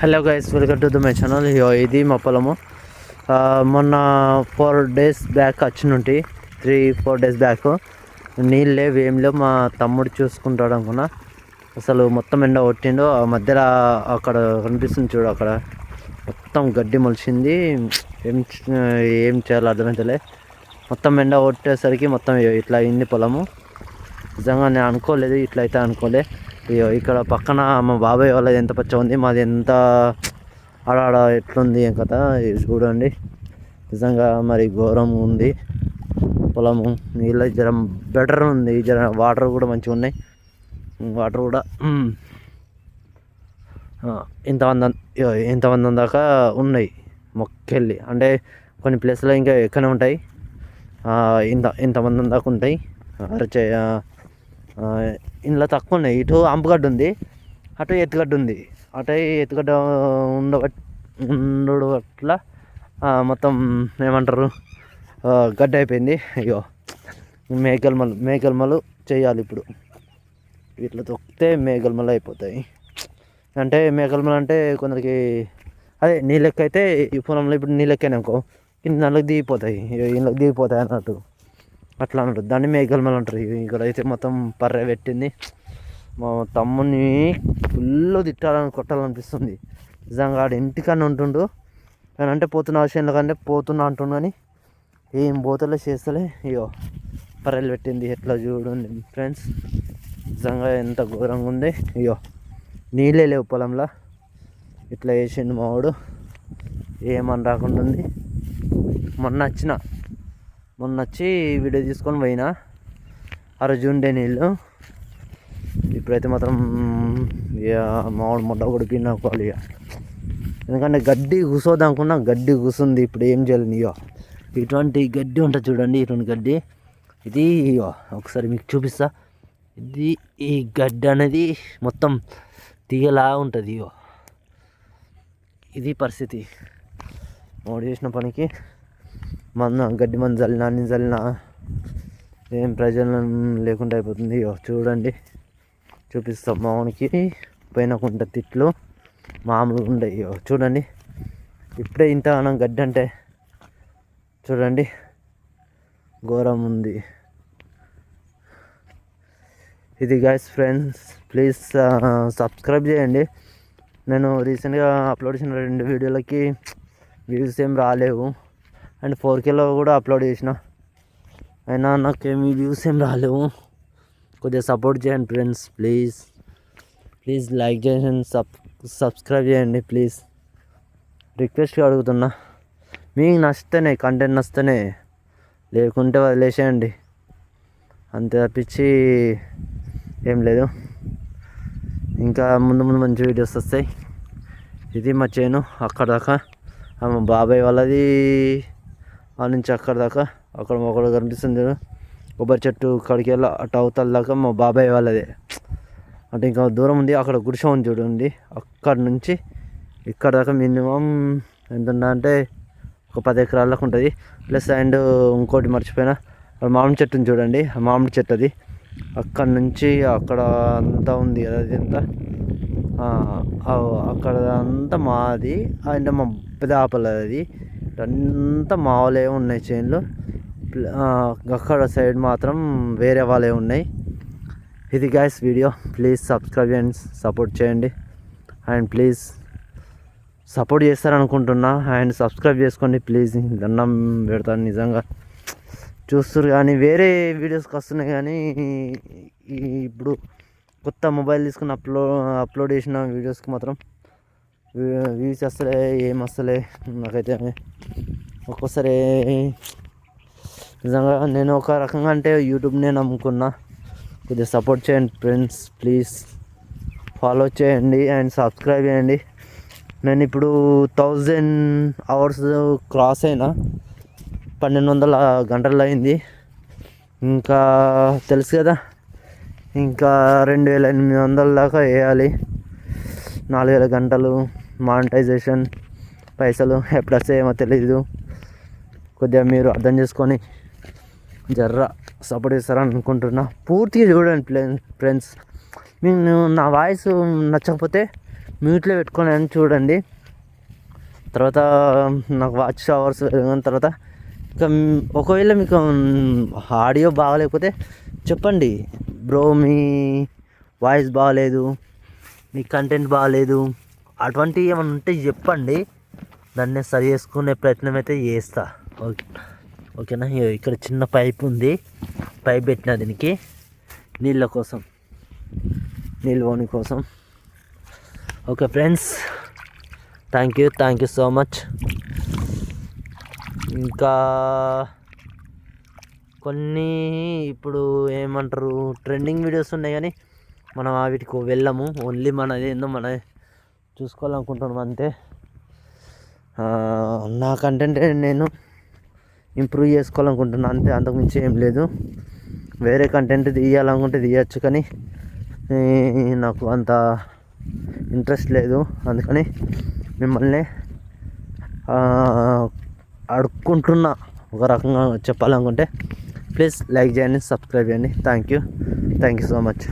Hello guys welcome to the my channel ఇది మా పొలము. మొన్న ఫోర్ డేస్ బ్యాక్ వచ్చినుంటి. త్రీ ఫోర్ డేస్ బ్యాక్ నీళ్ళు లేవు ఏం లేవు. మా తమ్ముడు చూసుకుంటాడు అనుకున్నా. అసలు మొత్తం ఎండ కొట్టిండు. ఆ మధ్యలో అక్కడ కనిపిస్తుంది చూడు అక్కడ. మొత్తం గడ్డి మొలిచింది. ఏం ఏం చేయాలో అర్థమవుతలే మొత్తం ఎండ కొట్టేసరికి మొత్తం ఇట్లా అయింది పొలము. నిజంగా నేను అనుకోలేదు ఇట్లా అయితే అనుకోలే. అయ్యో ఇక్కడ పక్కన మా బాబాయ్ వాళ్ళది ఎంత పచ్చ ఉంది మాది ఎంత ఆడాడ ఎట్లుంది కదా చూడండి. నిజంగా మరి ఘోరం ఉంది. పొలము నీళ్ళ జర బెటర్ ఉంది. జర వాటర్ కూడా మంచిగా ఉన్నాయి. వాటర్ కూడా ఇంతమంది ఇంతమంది దాకా ఉన్నాయి మొక్కెళ్ళి. అంటే కొన్ని ప్లేస్లో ఇంకా ఎక్కనే ఉంటాయి. ఇంత ఇంతమంది దాకా ఉంటాయి. అరచే ఇందులో తక్కువ ఉన్నాయి. ఇటు అంపగడ్డ ఉంది అటు ఎత్తుగడ్డ ఉంది. అటు ఎత్తుగడ్డ ఉండబట్ ఉండడు అట్లా మొత్తం ఏమంటారు గడ్డ అయిపోయింది. అయ్యో మేకల్మలు మేకల్మలు చేయాలి ఇప్పుడు. ఇట్లా తొక్కితే మేకల్మలు అయిపోతాయి. అంటే మేకల్మలు అంటే కొందరికి అదే నీళ్ళెక్క అయితే ఈ పొలంలో ఇప్పుడు నీళ్ళెక్కాను అనుకో కిందలకు దిగిపోతాయి. ఇంట్లోకి దిగిపోతాయి అన్నట్టు. అట్లా అంటారు. దాన్ని మేఘల్మలు అంటారు. ఇక్కడ అయితే మొత్తం పర్రె పెట్టింది. మా తమ్ముని ఫుల్ తిట్టాలని కొట్టాలనిపిస్తుంది. నిజంగా ఆడు ఇంటికన్నా ఉంటుండు. నేను అంటే పోతున్న అవసరం కంటే పోతున్నా అంటుండు కానీ ఏం పోతలే చేస్తలే. అయ్యో పర్రెలు పెట్టింది. ఎట్లా చూడండి ఫ్రెండ్స్. నిజంగా ఎంత ఘోరంగా ఉంది. అయ్యో నీళ్ళే లేవు పొలంలో. ఇట్లా వేసిండు మావాడు ఏమని రాకుండా ఉంది. మొన్న వచ్చిన మొన్న వచ్చి వీడియో తీసుకొని పోయినా. ఆ రోజు ఉండే నీళ్ళు. ఇప్పుడైతే మాత్రం ఇక మామిడి మొట్ట కొడిపి నాకు ఎందుకంటే గడ్డి కూసోదనుకున్నా గడ్డి కూసుంది ఇప్పుడు ఏం చేయాలి ఇటువంటి గడ్డి ఉంటుంది చూడండి ఇటువంటి గడ్డి. ఇది ఇగో ఒకసారి మీకు చూపిస్తా. ఇది ఈ గడ్డి అనేది మొత్తం తీయలా ఉంటుంది ఇగో. ఇది పరిస్థితి. మోడీ చేసిన పనికి మన గడ్డి మంది చల్లినా అన్ని చల్లినా ఏం ప్రయోజనం లేకుండా అయిపోతుంది. చూడండి చూపిస్తాం మామూనికి పైన కొంత తిట్లు మామూలుగా ఉండే. ఇగో చూడండి ఇప్పుడే ఇంత మనం గడ్డి అంటే చూడండి ఘోరం ఉంది. ఇది గైస్ ఫ్రెండ్స్ ప్లీజ్ సబ్స్క్రైబ్ చేయండి. నేను రీసెంట్గా అప్లోడ్ చేసిన రెండు వీడియోలకి వ్యూస్ ఏం రాలేవు. అండ్ ఫోర్ కేలో కూడా అప్లోడ్ చేసిన. అయినా నాకేమి వ్యూస్ ఏం రాలేవు. కొద్దిగా సపోర్ట్ చేయండి ఫ్రెండ్స్ ప్లీజ్. ప్లీజ్ లైక్ చేయండి సబ్ సబ్స్క్రైబ్ చేయండి ప్లీజ్. రిక్వెస్ట్గా అడుగుతున్నా. మీకు నచ్చితేనే కంటెంట్ నచ్చితేనే లేకుంటే వదిలేసేయండి. అంతే తప్పించి ఏం లేదు. ఇంకా ముందు ముందు మంచి వీడియోస్ వస్తాయి. ఇది మా చేను అక్కడ దాకా. మా బాబాయ్ వాళ్ళది ఆ నుంచి అక్కడ దాకా అక్కడ ఒకడు కనిపిస్తుంది కొబ్బరి చెట్టు కాడికి వెళ్ళి అటు అవతల దాకా మా బాబాయ్ వాళ్ళదే. అంటే ఇంకా దూరం ఉంది అక్కడ గుడిసె ఉంది చూడండి. అక్కడ నుంచి ఇక్కడ దాకా మినిమం ఎంత అంటే ఒక పది ఎకరాలకు ఉంటుంది. ప్లస్ అండ్ ఇంకోటి మర్చిపోయినా మామిడి చెట్టుని చూడండి ఆ మామిడి చెట్టు అది. అక్కడ నుంచి అక్కడ అంతా ఉంది కదా అది ఎంత? అక్కడ అంతా మాది. అండ్ మా పెద్ద ఆపల అది. అంతా మావలే ఉన్నాయి చైన్లో అక్కడ సైడ్ మాత్రం వేరే వాళ్ళే ఉన్నాయి. ఇది guys video please subscribe and support చేయండి. అండ్ ప్లీజ్ సపోర్ట్ చేస్తారనుకుంటున్నా. అండ్ సబ్స్క్రైబ్ చేసుకోండి. ప్లీజ్ దండం పెడతాను నిజంగా. చూస్తారు కానీ వేరే వీడియోస్కి వస్తున్నాయి కానీ ఇప్పుడు కొత్త మొబైల్ తీసుకుని అప్లో అప్లోడ్ చేసిన వీడియోస్కి మాత్రం వ్యూస్ వస్తలే ఏం వస్తలే నాకైతే ఒక్కోసారి నిజంగా నేను ఒక రకంగా అంటే యూట్యూబ్నే నమ్ముకున్నా కొద్దిగా సపోర్ట్ చేయండి ఫ్రెండ్స్ ప్లీజ్ ఫాలో చేయండి అండ్ సబ్స్క్రైబ్ చేయండి నేను ఇప్పుడు థౌజండ్ అవర్స్ క్రాస్ అయినా పన్నెండు వందల గంటలు అయింది ఇంకా తెలుసు కదా ఇంకా రెండు వేల ఎనిమిది వందల దాకా వేయాలి నాలుగు వేల గంటలు మానిటైజేషన్ పైసలు ఎప్పుడు వస్తాయేమో తెలీదు. కొద్దిగా మీరు అర్థం చేసుకొని జర్ర సపోర్ట్ చేస్తారని అనుకుంటున్నా. పూర్తిగా చూడండి ఫ్రెండ్స్. నేను నా వాయిస్ నచ్చకపోతే మ్యూట్లో పెట్టుకొని అని చూడండి. తర్వాత నాకు వాచ్ అవర్స్ పెరిగిన తర్వాత ఇంకా ఒకవేళ మీకు ఆడియో బాగలేకపోతే చెప్పండి. బ్రో మీ వాయిస్ బాగాలేదు. మీ కంటెంట్ బాగాలేదు. అటువంటివి ఏమైనా ఉంటే చెప్పండి. దాన్ని సరి చేసుకునే ప్రయత్నం అయితే చేస్తా. ఓకే. ఓకేనా? ఇక్కడ చిన్న పైప్ ఉంది. పైప్ పెట్టిన దీనికి. నీళ్ళ కోసం. నీళ్ళు కోసం. Okay friends. Thank you. Thank you so much. ఇంకా కొన్ని ఇప్పుడు ఏమంటారు ట్రెండింగ్ వీడియోస్ ఉన్నాయి కానీ మనం వాటికి వీటికి వెళ్ళము. ఓన్లీ మనది ఏందో మన చూసుకోవాలనుకుంటున్నాం అంతే. నా కంటెంట్ నేను ఇంప్రూవ్ చేసుకోవాలనుకుంటున్నాను అంతే. అంతకుమించి ఏం లేదు. వేరే కంటెంట్ తీయాలనుకుంటే తీయచ్చు కానీ నాకు అంత ఇంట్రెస్ట్ లేదు. అందుకని మిమ్మల్ని అడుక్కుంటున్నా. ఒక రకంగా చెప్పాలనుకుంటే ప్లీజ్ లైక్ చేయండి సబ్స్క్రైబ్ చేయండి. Thank you thank you so much